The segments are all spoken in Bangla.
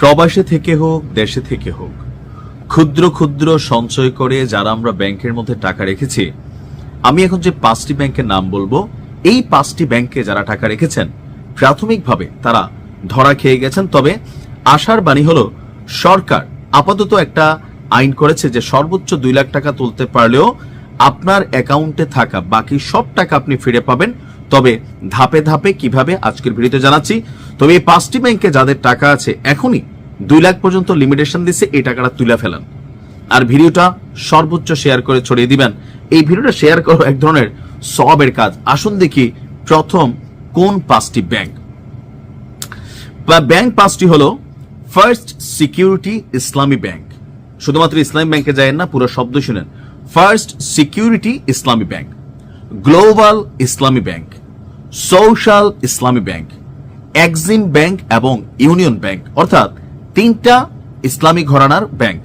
প্রবাসে থেকে হোক, দেশে থেকে হোক, ক্ষুদ্র ক্ষুদ্র সঞ্চয় করে যারা আমরা ব্যাংকের মধ্যে টাকা রেখেছি, আমি এখন যে পাঁচটি ব্যাংকের নাম বলব, এই পাঁচটি ব্যাংকে যারা টাকা রেখেছেন, প্রাথমিকভাবে তারা ধরা খেয়ে গেছেন। তবে আশার বাণী হলো, সরকার আপাতত একটা আইন করেছে যে সর্বোচ্চ দুই লাখ টাকা তুলতে পারলেও আপনার অ্যাকাউন্টে থাকা বাকি সব টাকা আপনি ফিরে পাবেন। তবে ধাপে ধাপে কীভাবে আজকের ভিডিওতে জানাচ্ছি। তবে এই পাঁচটি ব্যাংকে যাদের টাকা আছে, এখনই দুই লাখ পর্যন্ত লিমিটেশন দিচ্ছে এই টাকাটা তুলে ফেলান। আর ভিডিওটা সর্বোচ্চ শেয়ার করে ছড়িয়ে দিবেন। এই ভিডিওটা শেয়ার করো এক ধরনের সবের কাজ। আসুন দেখি প্রথম কোন পাঁচটি ব্যাংক। ব্যাংক পাঁচটি হলো ফার্স্ট সিকিউরিটি ইসলামী ব্যাংক শুধুমাত্র ইসলামী ব্যাংকে যায় না, পুরো শব্দ শুনেন। First security Islami bank global Islami bank social Islami bank, Exim bank এবং ইউনিয়ন ব্যাংক, অর্থাৎ তিনটা ইসলামী ঘরানার ব্যাংক।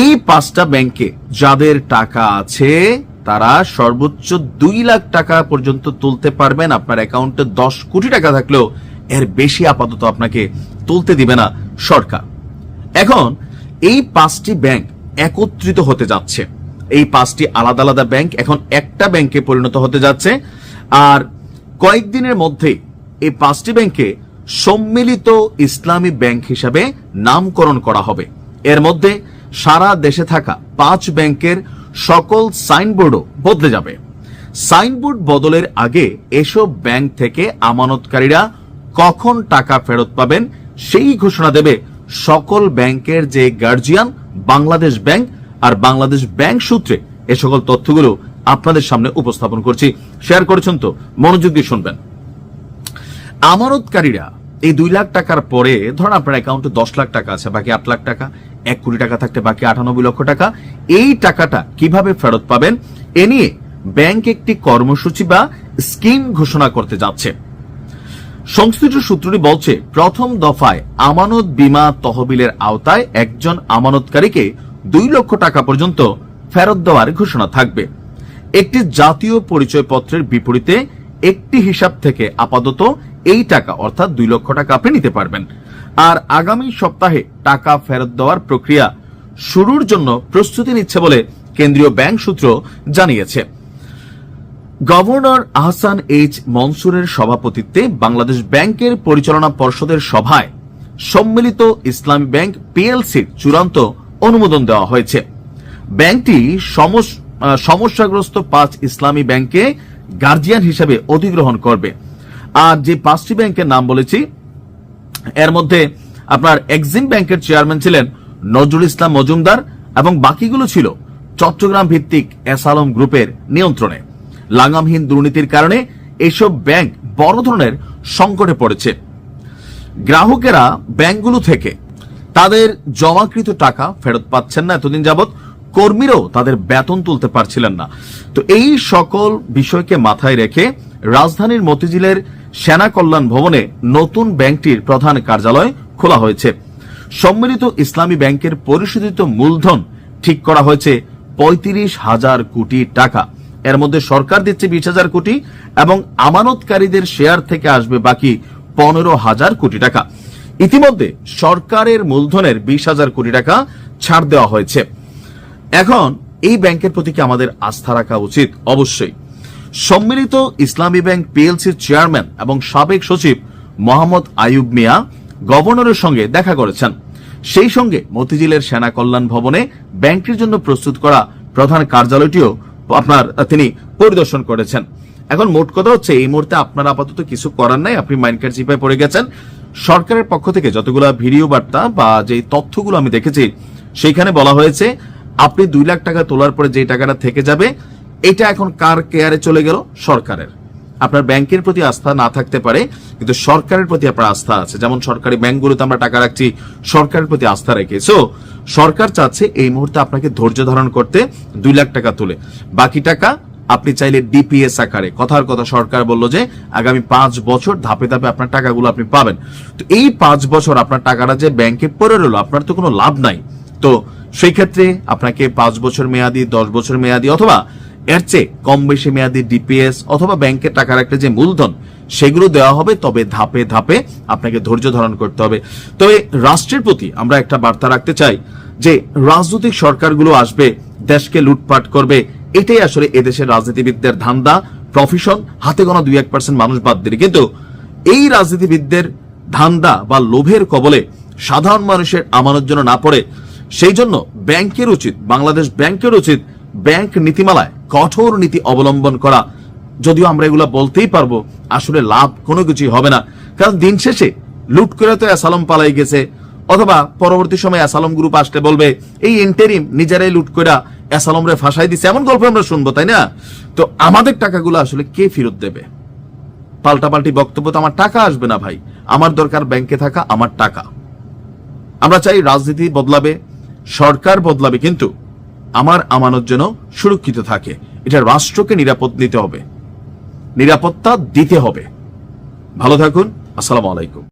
এই পাঁচটা ব্যাংকে যাদের টাকা আছে, তারা সর্বোচ্চ দুই লাখ টাকা পর্যন্ত তুলতে পারবেন। আপনার অ্যাকাউন্টে দশ কোটি টাকা থাকলেও এর বেশি আপাতত আপনাকে তুলতে দিবে না সরকার। এখন এই পাঁচটি ব্যাংক একত্রিত হতে যাচ্ছে। এই পাঁচটি আলাদা আলাদা ব্যাংক এখন একটা ব্যাংকে পরিণত হতে যাচ্ছে। আর কয়েকদিনের মধ্যে এই পাঁচটি ব্যাংকে সম্মিলিত ইসলামী ব্যাংক হিসাবে নামকরণ করা হবে। এর মধ্যে সারা দেশে থাকা পাঁচ ব্যাংকের সকল সাইনবোর্ডও বদলে যাবে। সাইনবোর্ড বদলের আগে এসব ব্যাংক থেকে আমানতকারীরা কখন টাকা ফেরত পাবেন সেই ঘোষণা দেবে সকল ব্যাংকের যে গার্জিয়ান বাংলাদেশ ব্যাংক আর বাংলাদেশ ব্যাংক সূত্রে। এ সকল তথ্যগুলো আপনাদের সামনে উপস্থাপন করছি। শেয়ার করেছেন তো, মনোযোগ দিয়ে শুনবেন। আমানতকারীরা এই দুই লাখ টাকার পরে, ধরুন আপনার অ্যাকাউন্টে দশ লাখ টাকা আছে, বাকি আট লাখ টাকা, এক কোটি টাকা থাকতে বাকি আটানব্বই লক্ষ টাকা, এই টাকাটা কীভাবে ফেরত পাবেন? এ নিয়ে ব্যাংক একটি কর্মসূচি বা স্কিম ঘোষণা করতে যাচ্ছে। সংশ্লিষ্ট সূত্রটি বলছে, প্রথম দফায় আমানত বীমা তহবিলের আওতায় একজন আমানতকারীকে দুই লক্ষ টাকা পর্যন্ত ফেরত দেওয়ার ঘোষণা থাকবে। একটি জাতীয় পরিচয়পত্রের বিপরীতে একটি হিসাব থেকে আপাতত এই টাকা অর্থাৎ দুই লক্ষ টাকা আপনি নিতে পারবেন। আর আগামী সপ্তাহে টাকা ফেরত দেওয়ার প্রক্রিয়া শুরুর জন্য প্রস্তুতি নিচ্ছে বলে কেন্দ্রীয় ব্যাংক সূত্র জানিয়েছে। গভর্নর আহসান এইচ মনসুরের সভাপতিত্বে বাংলাদেশ ব্যাংকের পরিচালনা পর্ষদের সভায় সম্মিলিত ইসলামী ব্যাংক পিএলসির চূড়ান্ত অনুমোদন দেওয়া হয়েছে। ব্যাংকটি সমস- আহ, সমস্যাগ্রস্ত পাঁচ ইসলামী ব্যাংকে গার্জিয়ান হিসেবে অধিগ্রহণ করবে। আর যে পাঁচটি ব্যাংকের নাম বলেছি, এর মধ্যে আপনার এক্সিম ব্যাংকের চেয়ারম্যান ছিলেন নজরুল ইসলাম মজুমদার এবং বাকিগুলো ছিল চট্টগ্রাম ভিত্তিক এস আলম গ্রুপের নিয়ন্ত্রণে। লাগামহীন দুর্নীতির কারণে এসব ব্যাংক বড় ধরনের সংকটে পড়েছে। গ্রাহকেরা ব্যাংকগুলো থেকে তাদের জমাকৃত টাকা ফেরত পাচ্ছেন না এতদিন যাবৎ। কর্মীরাও তাদের বেতন তুলতে পারছিলেন না। তো এই সকল বিষয়কে মাথায় রেখে রাজধানীর মতিঝিলের সেনা কল্যাণ ভবনে নতুন ব্যাংকটির প্রধান কার্যালয় খোলা হয়েছে। সম্মিলিত ইসলামী ব্যাংকের পরিশোধিত মূলধন ঠিক করা হয়েছে পঁয়ত্রিশ হাজার কোটি টাকা। এর মধ্যে সরকার দিচ্ছে বিশ হাজার কোটি এবং আমানতকারীদের শেয়ার থেকে আসবে বাকি পনেরো হাজার কোটি টাকা। ইতিমধ্যে সরকারের মূলধনের বিশ হাজার কোটি টাকা ছাড় দেওয়া হয়েছে। এখন এই ব্যাংকের প্রতি কি আমাদের আস্থা রাখা উচিত? অবশ্যই। সম্মিলিত ইসলামী ব্যাংক পিএলসির চেয়ারম্যান এবং সাবেক সচিব মোহাম্মদ আয়ুব মিয়া গভর্নরের সঙ্গে দেখা করেছেন। সেই সঙ্গে মতিঝিলের সেনা কল্যাণ ভবনে ব্যাংকটির জন্য প্রস্তুত করা প্রধান কার্যালয়টিও আপনার, তিনি পরিদর্শন করেছেন। এখন মোট কথা হচ্ছে, এই মুহূর্তে আপনার আপাতত কিছু করার নাই, আপনি মাইন্ডকার চিপায় পড়ে গেছেন। সরকারের পক্ষ থেকে যতগুলো ভিডিও বার্তা বা যে তথ্যগুলো আমি দেখেছি, সেইখানে বলা হয়েছে আপনি দুই লাখ টাকা তোলার পরে যে টাকাটা থেকে যাবে, এটা এখন কার কেয়ারে চলে গেল? সরকারের। আপনার ব্যাংকের প্রতি আস্থা না থাকতে পারে, কিন্তু সরকারের প্রতি আপনার আস্থা আছে। যেমন সরকারি ব্যাংকগুলোতে আমরা টাকা রাখছি, সরকারের প্রতি আস্থা রেখে। সো সরকার চাচ্ছে এই মুহূর্তে আপনাকে ধৈর্য ধারণ করতে দুই লাখ টাকা তুলে। বাকি টাকা আপনি চাইলে ডিপিএস আকারে। কথার কথা সরকার বলল যে, আগামী পাঁচ বছর ধাপে ধাপে আপনার টাকাগুলো আপনি পাবেন। তো এই পাঁচ বছর আপনার টাকাটা যে ব্যাংকে পড়ে রইল, আপনার তো কোনো লাভ নাই। তো সেই ক্ষেত্রে আপনাকে পাঁচ বছর মেয়াদি, দশ বছর মেয়াদি অথবা এর চেয়ে কম বেশি মেয়াদি ডিপিএস অথবা ব্যাংকে টাকা রাখলে যে মূলধন, সেগুলো দেওয়া হবে। তবে ধাপে ধাপে আপনাকে ধৈর্য ধারণ করতে হবে। তবে রাষ্ট্রের প্রতি আমরা একটা বার্তা রাখতে চাই যে রাজনৈতিক সরকারগুলো আসবে, দেশকে লুটপাট করবে। এটাই আসলে এদেশের রাজনীতিবিদদের ধান্দা প্রফেশন হাতে গোনা দুই এক পার্সেন্ট মানুষ বাদ দিলে কিন্তু এই রাজনীতিবিদদের ধান্দা বা লোভের কবলে সাধারণ মানুষের আমানত জন্য না পড়ে সেই জন্য ব্যাংকের উচিত, বাংলাদেশ ব্যাংকের উচিত ব্যাংক নীতিমালায় কঠোর নীতি অবলম্বন করা। যদিও আমরা এগুলো বলতেই পারব, আসলে লাভ কোনো কিছুই হবে না। কারণ দিন শেষে লুট করে তো অ্যাসালম পালাই গেছে, অথবা পরবর্তী সময় অ্যাসালম গ্রুপ আসলে বলবে, এই ইন্টেরিম নিজেরাই লুট করে অ্যাসালম রে ফাঁসাই দিছে। এমন গল্প আমরা শুনব, তাই না? তো আমাদের টাকাগুলো আসলে কে ফেরত দেবে? পাল্টাপাল্টি বক্তব্য তো আমার টাকা আসবে না ভাই। আমার দরকার ব্যাংকে থাকা, আমার টাকা। আমরা চাই রাজনীতি বদলাবে সরকার বদলাবে কিন্তু। আমার আমানত যেন সুরক্ষিত থাকে। এটা রাষ্ট্রকে নিরাপদ নিতে হবে। নিরাপত্তা দিতে হবে। ভালো থাকুন। আসসালামু আলাইকুম।